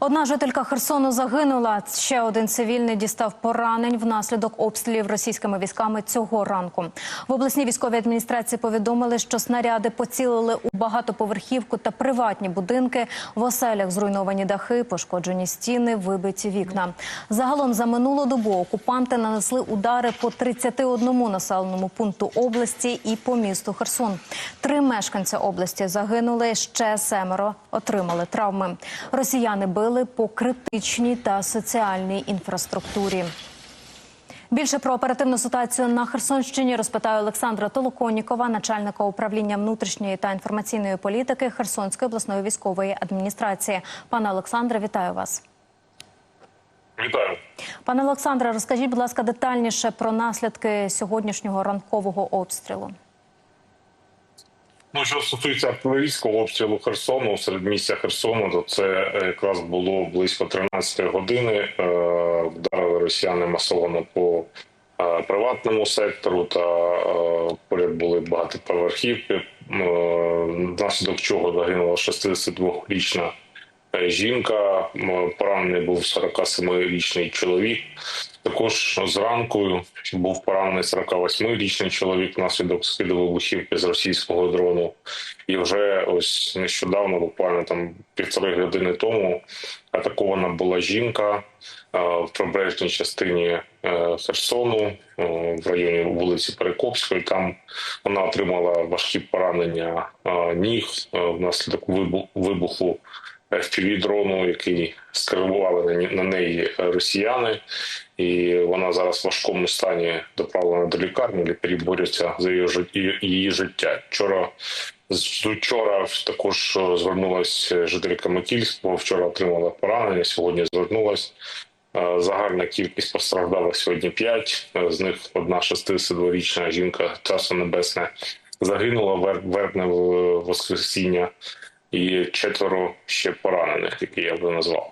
Одна жителька Херсону загинула. Ще один цивільний дістав поранень внаслідок обстрілів російськими військами цього ранку. В обласній військовій адміністрації повідомили, що снаряди поцілили у багатоповерхівку та приватні будинки. В оселях зруйновані дахи, пошкоджені стіни, вибиті вікна. Загалом за минулу добу окупанти нанесли удари по 31 населеному пункту області і по місту Херсон. Три мешканця області загинули. Ще семеро отримали травми. Росіяни били по критичній та соціальній інфраструктурі. Більше про оперативну ситуацію на Херсонщині розпитаю Олександра Толоконікова, начальника управління внутрішньої та інформаційної політики Херсонської обласної військової адміністрації. Пане Олександре, вітаю вас. Вітаю. Пане Олександре, розкажіть, будь ласка, детальніше про наслідки сьогоднішнього ранкового обстрілу. Ну, що стосується артилерійського обстрілу Херсону, серед місця Херсону, то це е, якраз було близько 13 години. Е, Вдарили росіяни масово по е, приватному сектору, та поряд були багатоповерхівки, внаслідок чого загинула 62-річна е, жінка. Поранений був 47-річний чоловік. Також зранку був поранений 48-річний чоловік внаслідок скиду вибухівки з російського дрону. І вже ось нещодавно, буквально там півтори години тому, атакована була жінка в прибережній частині е, Херсону е, в районі вулиці Перекопської. Там вона отримала важкі поранення ніг е, внаслідок вибу- вибуху FPV-дрону, який скерували на на неї росіяни, і вона зараз в важкому стані доправлена до лікарні. Лікарі борються за її життя. Вчора з вчора також звернулася жителька Микільського. Вчора отримала поранення. Сьогодні звернулась. Е, Загальна кількість постраждалих сьогодні 5. З них одна 62-річна жінка часу небесне загинула вер- вербне воскресіння, і четверо ще поранених, які я вже назвав.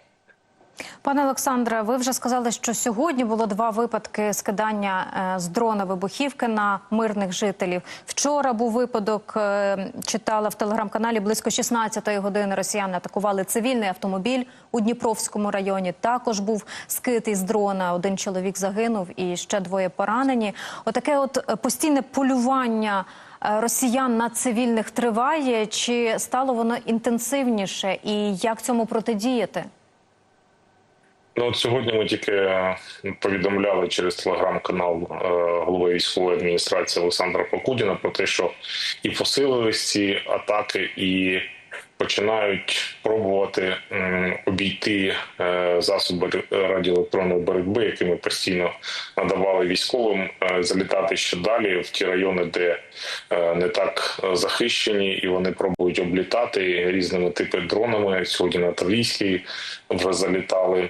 Пане Олександре, ви вже сказали, що сьогодні було два випадки скидання е, з дрона вибухівки на мирних жителів. Вчора був випадок, е, читала в телеграм-каналі близько 16-ї години. Росіяни атакували цивільний автомобіль у Дніпровському районі. Також був скид із дрона. Один чоловік загинув і ще двоє поранені. Отаке, от е, постійне полювання. Е, Росіян на цивільних триває чи стало воно інтенсивніше, і як цьому протидіяти? Ну от сьогодні ми тільки е, повідомляли через телеграм-канал е, голови військової адміністрації Олександра Покудіна про те, що і посилились ці атаки, і починають пробувати обійти е, засоби радіоелектронної боротьби, які ми постійно надавали військовим, е, залітати ще далі в ті райони, де е, не так захищені, і вони пробують облітати різними типами дронами. Сьогодні на Таврійській вже залітали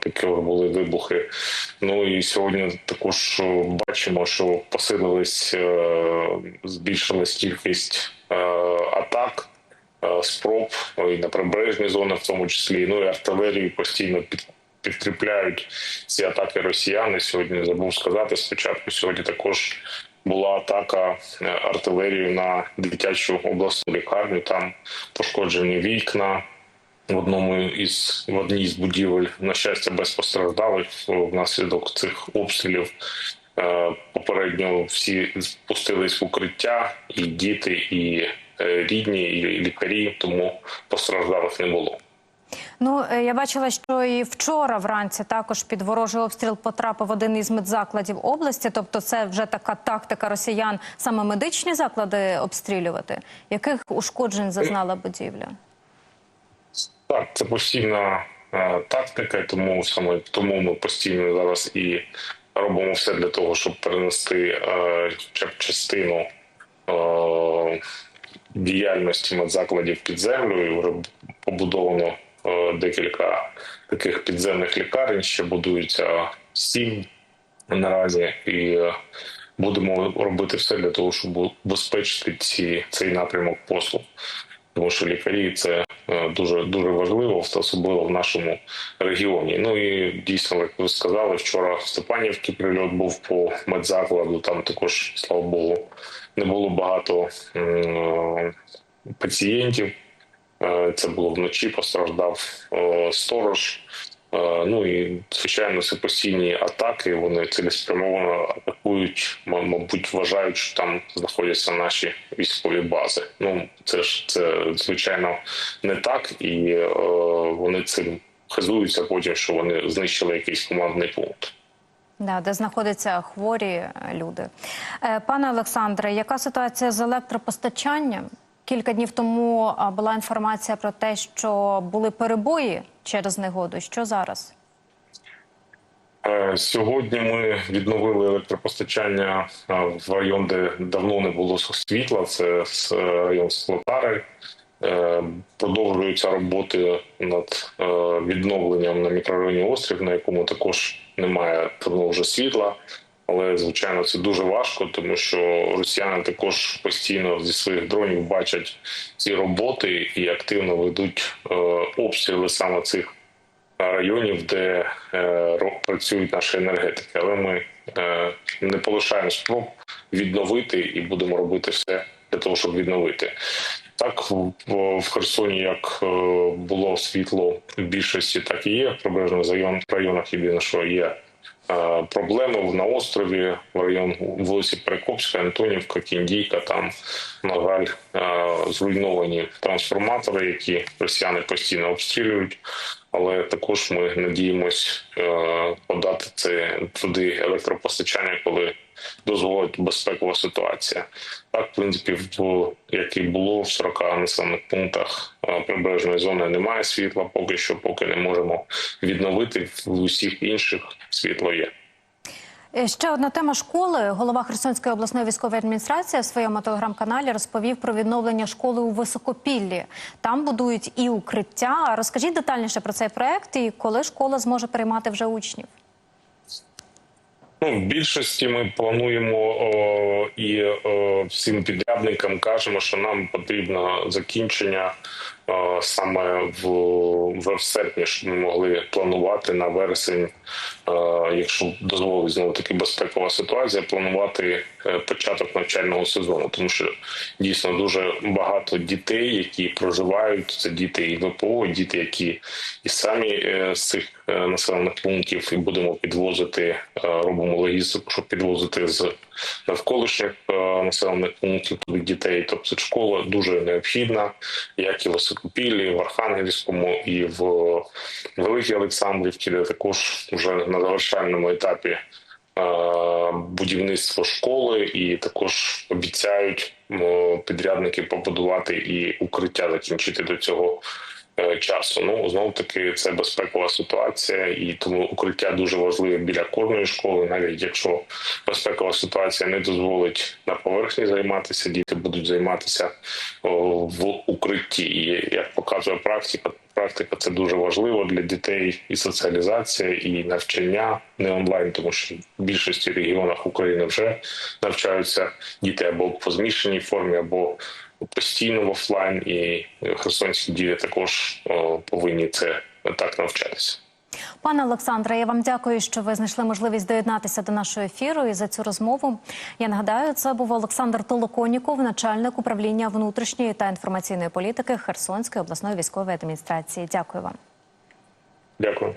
такі були вибухи. Ну і сьогодні також бачимо, що посилились, збільшилась кількість Спроб і на прибережні зони, в тому числі, ну і артилерію постійно під, підкріпляють ці атаки росіяни. Сьогодні забув сказати. Спочатку сьогодні також була атака е, артилерією на дитячу обласну лікарню. Там пошкоджені вікна, в одному із в одній з будівель, на щастя, без постраждалих внаслідок цих обстрілів. Е, Попередньо всі спустились в укриття, і діти, і рідні, і лікарі, тому постраждалих не було. Ну, е, я бачила, що і вчора вранці також під ворожий обстріл потрапив один із медзакладів області. Тобто, це вже така тактика росіян саме медичні заклади обстрілювати. Яких ушкоджень зазнала будівля? Так, це постійна е, тактика, тому саме тому ми постійно зараз і робимо все для того, щоб перенести е, частину е, діяльності медзакладів під землю. Вже побудовано е, декілька таких підземних лікарень. Ще будуються сім наразі, і е, будемо робити все для того, щоб убезпечити ці цей напрямок послуг. Тому що лікарі це е, дуже дуже важливо, особливо в нашому регіоні. Ну і дійсно, як ви сказали, вчора в Степанівці прильот був по медзакладу. Там також, слава Богу, не було багато пацієнтів. Е, Це було вночі, постраждав е, сторож. Е, Ну і звичайно, це постійні атаки. Вони цілеспрямовано атакують, мабуть, вважають, що там знаходяться наші військові бази. Ну це ж це звичайно не так, і е, вони цим хизуються потім, що вони знищили якийсь командний пункт. Да, де знаходяться хворі е, люди. Е, Пане Олександре, яка ситуація з електропостачанням? Кілька днів тому була інформація про те, що були перебої через негоду. Що зараз? Е, Сьогодні ми відновили електропостачання в район, де давно не було світла. Це район Склотари. Е, Продовжуються роботи над е, відновленням на мікрорайоні Острів, на якому також немає давно вже світла. Але звичайно це дуже важко, тому що росіяни також постійно зі своїх дронів бачать ці роботи і активно ведуть е, обстріли саме цих районів, де працюють наші енергетики. Але ми не полишаємо спроб відновити і будемо робити все для того, щоб відновити. Так в, Херсоні, як е, було світло в більшості, так і є. В прибережних район, районах єдине, що є е, проблеми на острові, в район вулиці Перекопська, Антонівка, Кіндійка. Там, на жаль, е, зруйновані трансформатори, які росіяни постійно обстрілюють. Але також ми надіємось е, подати це туди електропостачання, коли дозволить безпекова ситуація. Так, в принципі, як і було в 40 населених пунктах е, прибережної зони немає світла. Поки що, поки не можемо відновити в усіх інших світло є. Е, Ще одна тема школи. Голова Херсонської обласної військової адміністрації в своєму телеграм-каналі розповів про відновлення школи у Високопіллі. Там будують і укриття. Розкажіть детальніше про цей проект і коли школа зможе приймати вже учнів. Ну, в більшості ми плануємо о, і о, всім підрядникам кажемо, що нам потрібно закінчення саме в, в серпні, щоб ми могли планувати на вересень, якщо дозволить знову таки безпекова ситуація, планувати е, початок навчального сезону, тому що дійсно дуже багато дітей, які проживають, це діти і ВПО, діти, які і самі е, з цих е, населених пунктів, і будемо підвозити, е, робимо логістику, щоб підвозити з навколишніх е, населених пунктів дітей. Тобто школа дуже необхідна, як і в Високопіллі, в Архангельському, і в Великій Олександрівці, де також вже на завершальному етапі е, будівництво школи, і також обіцяють е, підрядники побудувати і укриття закінчити до цього е, часу. Ну знову таки це безпекова ситуація, і тому укриття дуже важливе біля кожної школи, навіть якщо безпекова ситуація не дозволить на поверхні займатися, діти будуть займатися в укритті. І як показує практика, практика це дуже важливо для дітей і соціалізація, і навчання не онлайн, тому що в більшості регіонах України вже навчаються діти або по змішаній формі, або постійно в офлайн, і херсонські діти також повинні це так навчатися. Пане Олександре, я вам дякую, що ви знайшли можливість доєднатися до нашого ефіру і за цю розмову. Я нагадаю, це був Олександр Толоконіков, начальник управління внутрішньої та інформаційної політики Херсонської обласної військової адміністрації. Дякую вам. Дякую.